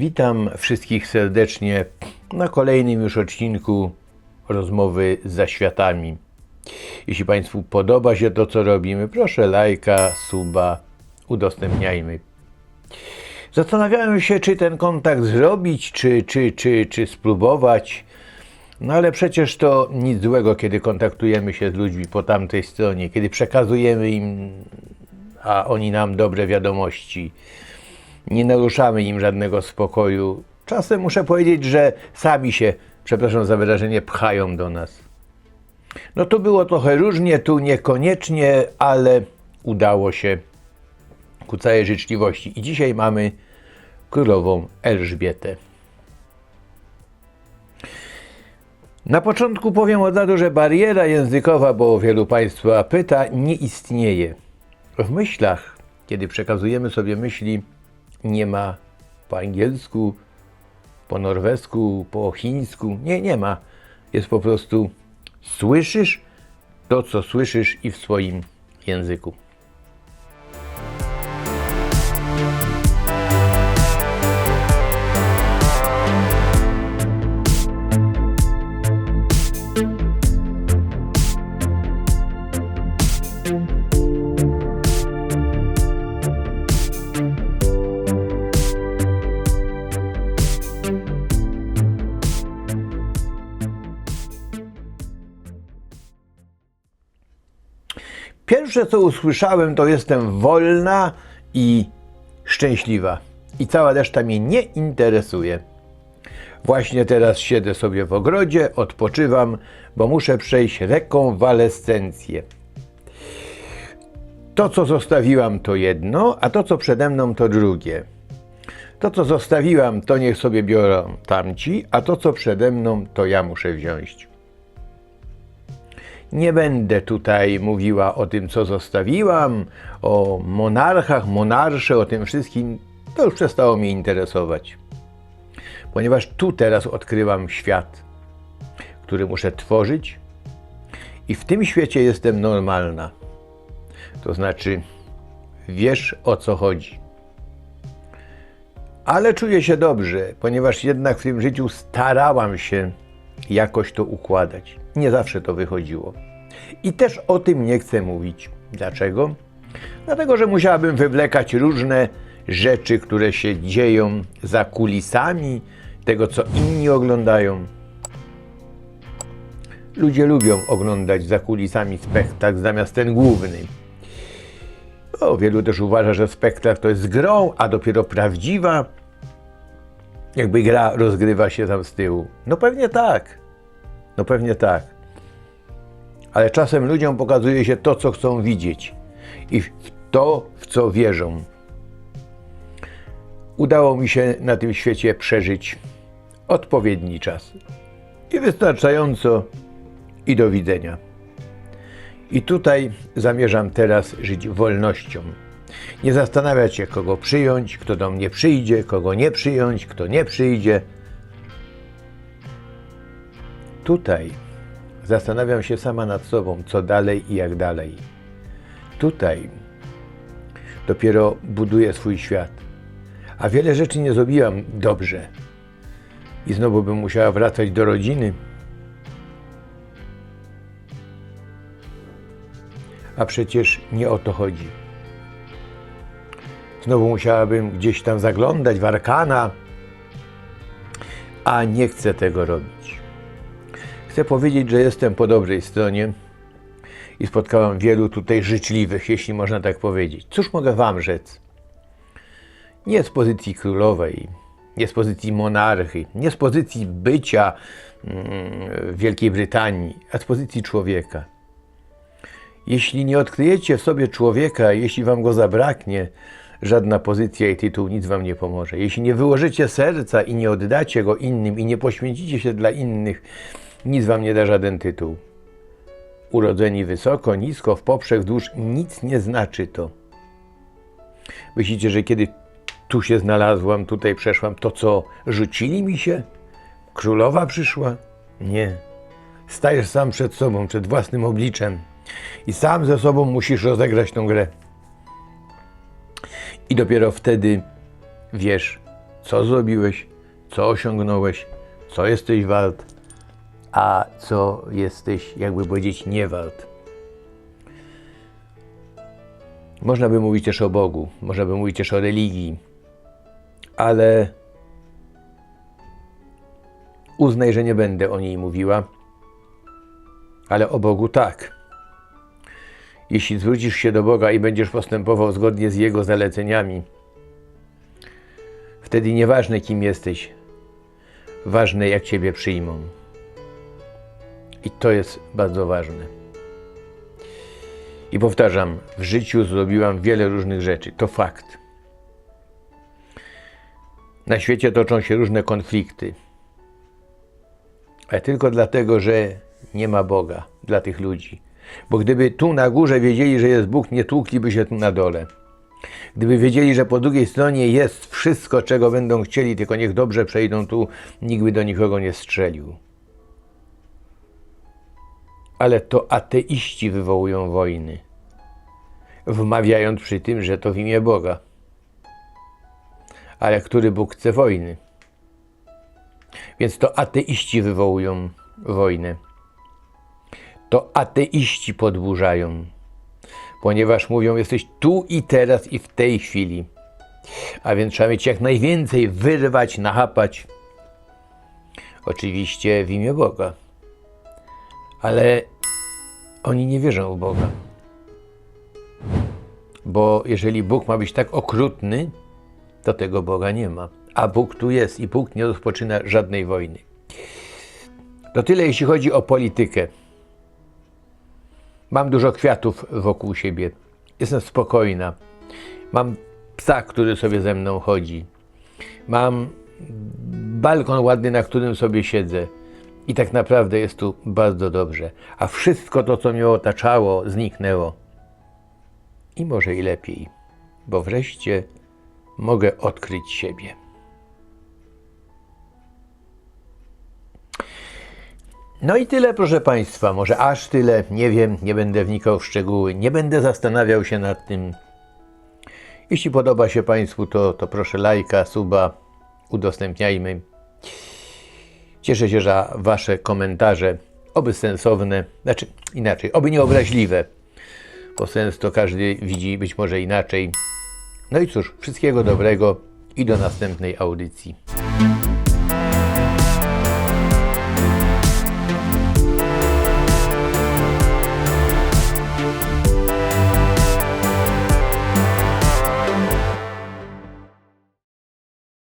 Witam wszystkich serdecznie na kolejnym już odcinku rozmowy z zaświatami. Jeśli Państwu podoba się to, co robimy, proszę lajka, suba, udostępniajmy. Zastanawiałem się, czy ten kontakt zrobić, czy, czy, czy, czy spróbować. No ale przecież to nic złego, kiedy kontaktujemy się z ludźmi po tamtej stronie, kiedy przekazujemy im, a oni nam dobre wiadomości. Nie naruszamy im żadnego spokoju. Czasem muszę powiedzieć, że sami się, przepraszam za wyrażenie, pchają do nas. No tu było trochę różnie, tu niekoniecznie, ale udało się ku całej życzliwości. I dzisiaj mamy królową Elżbietę. Na początku powiem od razu, że bariera językowa, bo wielu Państwa pyta, nie istnieje. W myślach, kiedy przekazujemy sobie myśli, nie ma po angielsku, po norwesku, po chińsku. Nie, nie ma. Jest po prostu słyszysz to, co słyszysz i w swoim języku. Pierwsze, co usłyszałem, to jestem wolna i szczęśliwa. I cała reszta mnie nie interesuje. Właśnie teraz siedzę sobie w ogrodzie, odpoczywam, bo muszę przejść rekonwalescencję. To, co zostawiłam, to jedno, a to, co przede mną, to drugie. To, co zostawiłam, to niech sobie biorą tamci, a to, co przede mną, to ja muszę wziąć. Nie będę tutaj mówiła o tym, co zostawiłam, o monarchach, monarsze, o tym wszystkim. To już przestało mnie interesować. Ponieważ tu teraz odkrywam świat, który muszę tworzyć, i w tym świecie jestem normalna. To znaczy, wiesz o co chodzi. Ale czuję się dobrze, ponieważ jednak w tym życiu starałam się jakoś to układać. Nie zawsze to wychodziło. I też o tym nie chcę mówić. Dlaczego? Dlatego, że musiałabym wywlekać różne rzeczy, które się dzieją za kulisami tego, co inni oglądają. Ludzie lubią oglądać za kulisami spektakl zamiast ten główny. O, wielu też uważa, że spektakl to jest grą, a dopiero prawdziwa, jakby gra rozgrywa się tam z tyłu. No pewnie tak. No pewnie tak. Ale czasem ludziom pokazuje się to, co chcą widzieć i to, w co wierzą. Udało mi się na tym świecie przeżyć odpowiedni czas. I wystarczająco i do widzenia. I tutaj zamierzam teraz żyć wolnością. Nie zastanawiać się, kogo przyjąć, kto do mnie przyjdzie, kogo nie przyjąć, kto nie przyjdzie. Tutaj zastanawiam się sama nad sobą, co dalej i jak dalej. Tutaj dopiero buduję swój świat. A wiele rzeczy nie zrobiłam dobrze. I znowu bym musiała wracać do rodziny. A przecież nie o to chodzi. Znowu musiałabym gdzieś tam zaglądać w arkana, a nie chcę tego robić. Chcę powiedzieć, że jestem po dobrej stronie i spotkałam wielu tutaj życzliwych, jeśli można tak powiedzieć. Cóż mogę Wam rzec? Nie z pozycji królowej, nie z pozycji monarchy, nie z pozycji bycia mm, w Wielkiej Brytanii, a z pozycji człowieka. Jeśli nie odkryjecie w sobie człowieka, jeśli Wam go zabraknie, żadna pozycja i tytuł nic Wam nie pomoże. Jeśli nie wyłożycie serca i nie oddacie go innym i nie poświęcicie się dla innych, nic Wam nie da żaden tytuł. Urodzeni wysoko, nisko, w poprzek, wzdłuż, nic nie znaczy to. Myślicie, że kiedy tu się znalazłam, tutaj przeszłam, to co, rzucili mi się? Królowa przyszła? Nie. Stajesz sam przed sobą, przed własnym obliczem i sam ze sobą musisz rozegrać tą grę. I dopiero wtedy wiesz, co zrobiłeś, co osiągnąłeś, co jesteś wart, a co jesteś, jakby powiedzieć, nie wart. Można by mówić też o Bogu, można by mówić też o religii, ale uznaj, że nie będę o niej mówiła, ale o Bogu tak. Jeśli zwrócisz się do Boga i będziesz postępował zgodnie z Jego zaleceniami, wtedy nieważne kim jesteś, ważne jak Ciebie przyjmą. I to jest bardzo ważne. I powtarzam, w życiu zrobiłam wiele różnych rzeczy. To fakt. Na świecie toczą się różne konflikty. Ale tylko dlatego, że nie ma Boga dla tych ludzi. Bo gdyby tu na górze wiedzieli, że jest Bóg, nie tłukliby się tu na dole. Gdyby wiedzieli, że po drugiej stronie jest wszystko, czego będą chcieli, tylko niech dobrze przejdą tu, nikt by do nikogo nie strzelił. Ale to ateiści wywołują wojny, wmawiając przy tym, że to w imię Boga. Ale który Bóg chce wojny? Więc to ateiści wywołują wojnę. To ateiści podburzają, ponieważ mówią, jesteś tu i teraz i w tej chwili. A więc trzeba mieć jak najwięcej, wyrwać, nachapać. Oczywiście w imię Boga. Ale oni nie wierzą w Boga. Bo jeżeli Bóg ma być tak okrutny, to tego Boga nie ma. A Bóg tu jest i Bóg nie rozpoczyna żadnej wojny. To tyle, jeśli chodzi o politykę. Mam dużo kwiatów wokół siebie. Jestem spokojna. Mam psa, który sobie ze mną chodzi. Mam balkon ładny, na którym sobie siedzę. I tak naprawdę jest tu bardzo dobrze. A wszystko to, co mnie otaczało, zniknęło. I może i lepiej, bo wreszcie mogę odkryć siebie. No i tyle, proszę Państwa. Może aż tyle, nie wiem, nie będę wnikał w szczegóły, nie będę zastanawiał się nad tym. Jeśli podoba się Państwu, to, to proszę lajka, suba, udostępniajmy. Cieszę się za Wasze komentarze, oby sensowne, znaczy inaczej, oby nieobraźliwe, bo sens to każdy widzi być może inaczej. No i cóż, wszystkiego dobrego i do następnej audycji.